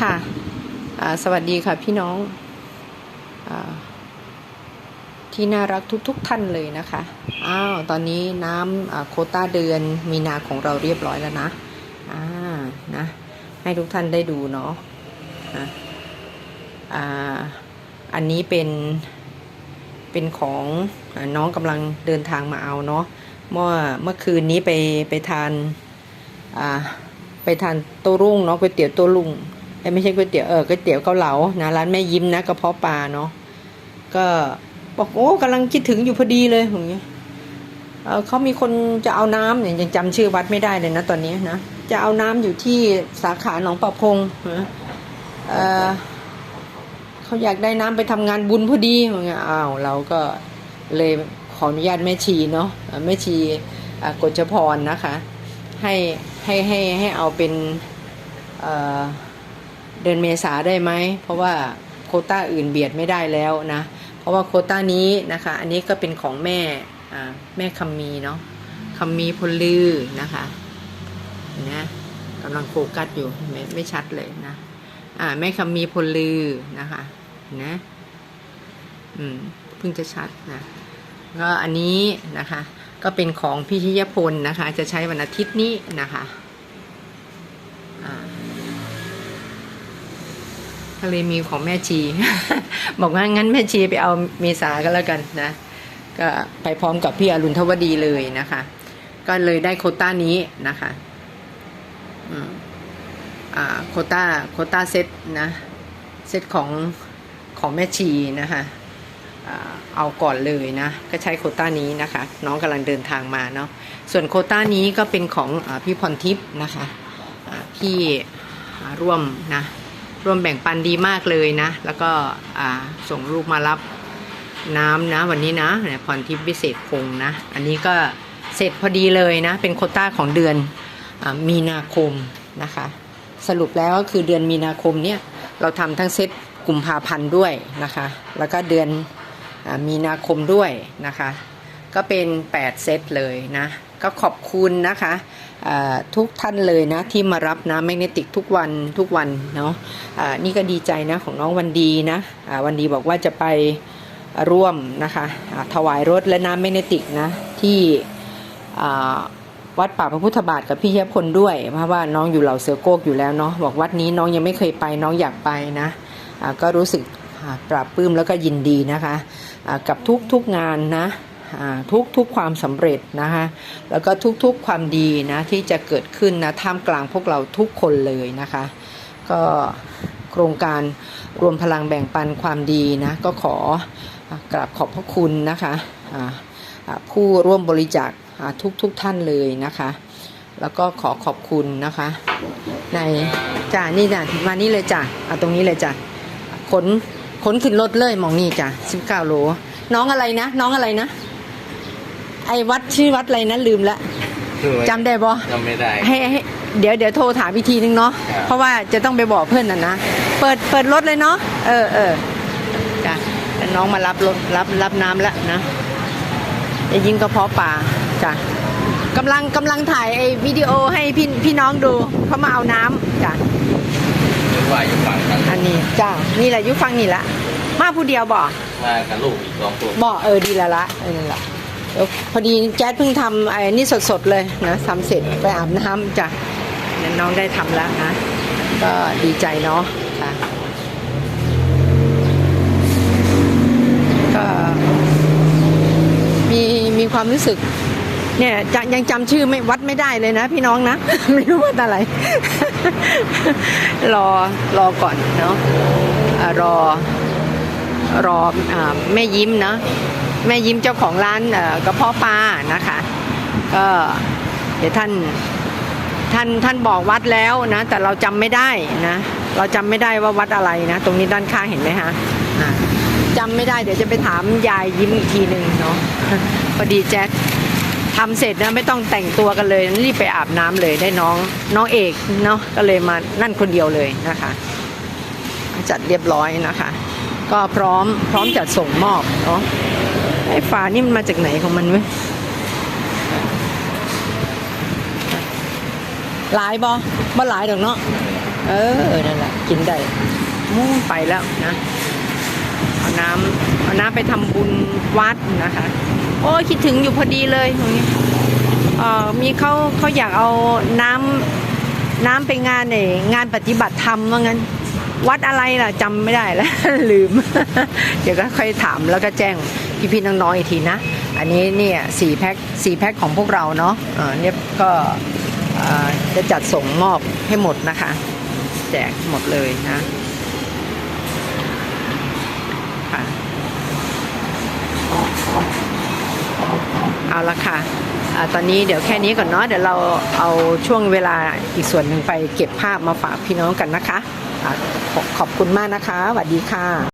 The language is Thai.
ค่ะสวัสดีค่ะพี่น้องอที่น่ารักทุกๆทท่านเลยนะคะอ้าวตอนนี้น้ำโคต้าเดือนมีนาของเราเรียบร้อยแล้วนะอ่านะให้ทุกท่านได้ดูเนาะนะอ่าอันนี้เป็นเป็นของอน้องกำลังเดินทางมาเอาเนาะเมื่อเมื่อคืนนี้ไปไปทานอ่าไปทานโต้รุ่งเนาะก๋วยเตี๋ยวโต้รุ่ง ไม่ใช่ก๋วยเตี๋ยวเออก๋วยเตี๋ยวเกาเหลานะร้านแม่ยิ้มนะกระเพาะปลาเนาะก็บอกโอ้กำลังคิดถึงอยู่พอดีเลยอย่างเงี้ยเออเขามีคนจะเอาน้ำเนี่ยยังจำชื่อวัดไม่ได้เลยนะตอนนี้นะจะเอาน้ำอยู่ที่สาขาหนองประพงนะเออเขาอยากได้น้ำไปทำงานบุญพอดีอย่างเงี้ยอ้าวเราก็เลยขออนุญาตแม่ชีเนาะแม่ชีกฎจพรนะคะ ให้ให้ให้ให้เอาเป็นเอ่อ เดือนเมษาได้ไหม เพราะว่าโคต้าอื่นเบียดไม่ได้แล้วนะ เพราะว่าโคต้านี้นะคะ อันนี้ก็เป็นของแม่แม่คำมีเนาะคำมีพลือนะคะเห็นะกำลังโฟกัสอยู่ไม่ไม่ชัดเลยนะอ่าแม่คำมีพลือนะคะเห็นะอืมเพิ่งจะชัดนะก็อันนี้นะคะ ก็เป็นของพิชิยพลนะคะ จะใช้วันอาทิตย์นี้นะคะ อ่า ทะเลยมีของแม่ชี บอกว่างั้นแม่ชีไปเอาเมษาก็แล้วกันนะ ก็ไปพร้อมกับพี่อรุณทวดีเลยนะคะ ก็เลยได้โคต้านี้นะคะอ่าโคต้าโคต้าเซตนะเซตของของแม่ชีนะคะเอาก่อนเลยนะ ก็ใช้โคต้านี้นะคะ น้องกำลังเดินทางมาเนาะส่วนโคต้านี้ก็เป็นของอพี่พรทิพย์นะคะพี่ร่วมนะ ร่วมแบ่งปันดีมากเลยนะ แล้วก็ส่งลูกมารับน้ำนะวันนี้นะเนี่ยพรทิพย์วิเศษพงนะ อันนี้ก็เสร็จพอดีเลยนะ เป็นโคต้าของเดือนอมีนาคมนะคะ สรุปแล้วก็คือเดือนมีนาคมเนี่ยเราทำทั้งเซตกุมภาพันธ์ด้วยนะคะ แล้วก็เดือนอมีนาคมด้วยนะคะ ก็เป็น 8 เซตเลยนะ ก็ขอบคุณนะคะทุกท่านเลยนะที่มารับนะแมกเนติกทุกวันทุกวันเนาะอ่านี่ก็ดีใจนะของน้องวันดีนะอ่าวันดีบอกว่าจะไปร่วมนะคะอ่าถวายรถและน้ำแมกเนติกนะที่วัดป่าพระพุทธบาทกับพี่เฮียพลด้วย เพราะว่าน้องอยู่เหล่าเสือโกกอยู่แล้วเนาะบอกวัดนี้น้องยังไม่เคยไปน้องอยากไปนะอ่าก็รู้สึกปราบปลื้มแล้วก็ยินดีนะคะอ่ากับทุกทุกๆงานนะ ทุกทุกความสำเร็จนะคะแล้วก็ทุกๆความดีนะที่จะเกิดขึ้นนะท่ามกลางพวกเราทุกคนเลยนะคะ ก็โครงการรวมพลังแบ่งปันความดีนะก็ขอกราบขอบพระคุณนะคะผู้ร่วมบริจาคทุกทุกท่านเลยนะคะ แล้วก็ขอขอบคุณนะคะ ในจ้านี่จ้ะมานี่เลยจ้ะเอาตรงนี้เลยจ้ะขนขนขึ้นรถเลยมองนี่จ้ะ19โลน้องอะไรนะ น้องอะไรนะ ไอ้วัดชื่อวัดอะไรนะลืมละจำได้บ่จำไม่ได้ให้ให้เดี๋ยวเดี๋ยวโทรถามอีกทีนึงเนาะครับเพราะว่าจะต้องไปบอกเพื่อนน่ะนะเปิดเปิดรถเลยเนาะเออเออจ้ะแต่น้องมารับรถรับรับน้ำแล้วนะจะยิงกระเพาะป่าจ้ะกำลังกำลังถ่ายไอ้วิดีโอให้พี่พี่น้องดูเขามาเอาน้ำจ้ะหรือว่าอยู่ฝั่งกันอันนี้จ้ะนี่แหละอยุฟังนี่ละมาผู้เดียวบ่มากับลูกอีกสองคนบอกเออดีแล้วละเออนั่นแหละเดี๋ยว พอดีแจ๊ดเพิ่งทำไอ้นี่สดๆเลยนะทำเสร็จไปอาบน้ำจ้ะน้องได้ทำแล้วนะ ก็ดีใจเนาะค่ะก็มีมีความรู้สึก เนี่ยจะยังจำชื่อไม่วัดไม่ได้เลยนะ พี่น้องนะ ไม่รู้ว่าอะไร รอรอก่อนเนาะอ่ารอรออแม่ยิ้มนะ แม่ยิ้มเจ้าของร้านกระเพาะปลานะคะก็เดี๋ยวท่านท่านท่านบอกวัดแล้วนะ แต่เราจำไม่ได้นะ เราจำไม่ได้ว่าวัดอะไรนะ ตรงนี้ด้านข้างเห็นไหมคะอะจำไม่ได้เดี๋ยวจะไปถามยายยิ้มอีกทีหนึ่งเนาะพอดีแจ๊คทำเสร็จนะไม่ต้องแต่งตัวกันเลยรีบไปอาบน้ำเลยได้น้องน้องเอกเนาะก็เลยมานั่นคนเดียวเลยนะคะ จัดเรียบร้อยนะคะ ก็พร้อมพร้อมจัดส่งมอบเนาะ ไอ้ฝานี่มันมาจากไหนของมันเว้ยหลายบอบ่หลายดอกเนาะ เออ นั่นแหละ กินได้มู่นไปแล้วนะ เอาน้ำเอาน้ำไปทำบุญวัดนะคะ โอ้ยคิดถึงอยู่พอดีเลยตรงนี้เอ่อมีเขาเขาอยากเอาน้ำน้ำไปงานเนี่ยงานปฏิบัติธรรมว่างั้น วัดอะไรล่ะจำไม่ได้แล้ว ลืม เดี๋ยวก็ค่อยถามแล้วก็แจ้ง พี่พี่ๆน้องๆอีกทีนะ อันนี้เนี่ยสี่แพ็คสี่แพ็คของพวกเราเนาะเนี่ยก็จะจัดส่งมอบให้หมดนะคะ แจกหมดเลยนะค่ะเอาละค่ะอตอนนี้เดี๋ยวแค่นี้ก่อนเนาะเดี๋ยวเราเอาช่วงเวลาอีกส่วนหนึ่งไปเก็บภาพมาฝากพี่น้องกันนะคะอะขขอบคุณมากนะคะสวัสดีค่ะ